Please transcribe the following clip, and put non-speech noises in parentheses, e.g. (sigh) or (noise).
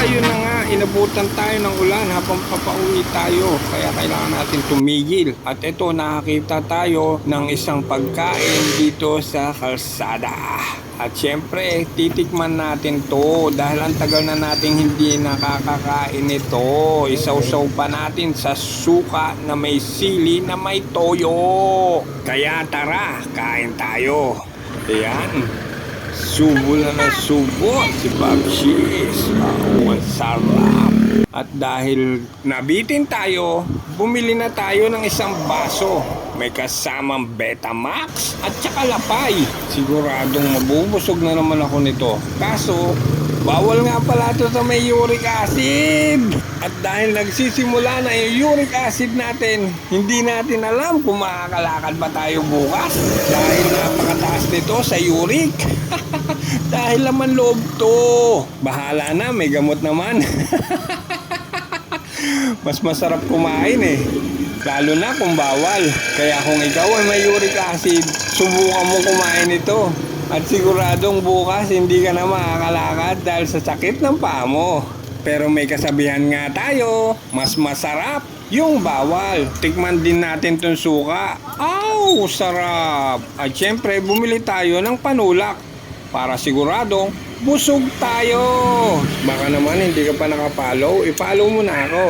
ayun na nga, inabutan tayo ng ulan habang papauwi tayo. Kaya kailangan natin tumigil. At ito, nakakita tayo ng isang pagkain dito sa kalsada. At syempre, titikman natin to dahil ang tagal na natin hindi nakakakain ito. Isawsaw pa natin sa suka na may sili na may toyo. Kaya tara, kain tayo. Ayan. Subo na ng subo si Cheese. Wow, ang. At dahil nabitin tayo, bumili na tayo ng isang baso. May kasamang Betamax at saka lapay. Siguradong mabubusog na naman ako nito. Kaso, bawal nga pala ito sa may uric acid. At dahil nagsisimula na yung uric acid natin, hindi natin alam kung makakalakad ba tayo bukas. Dahil napakataas nito sa uric. Dahil laman loob to. Bahala na, may gamot naman. (laughs) Mas masarap kumain eh. Lalo na kung bawal. Kaya kung ikaw ay may uric acid, subukan mo kumain ito. At siguradong bukas hindi ka na makakalakad dahil sa sakit ng paa mo. Pero may kasabihan nga tayo, mas masarap yung bawal. Tikman din natin tong suka. Aw, sarap! At syempre, bumili tayo ng panulak para siguradong busog tayo. Baka naman hindi ka pa nakapollow, i-follow mo na ako.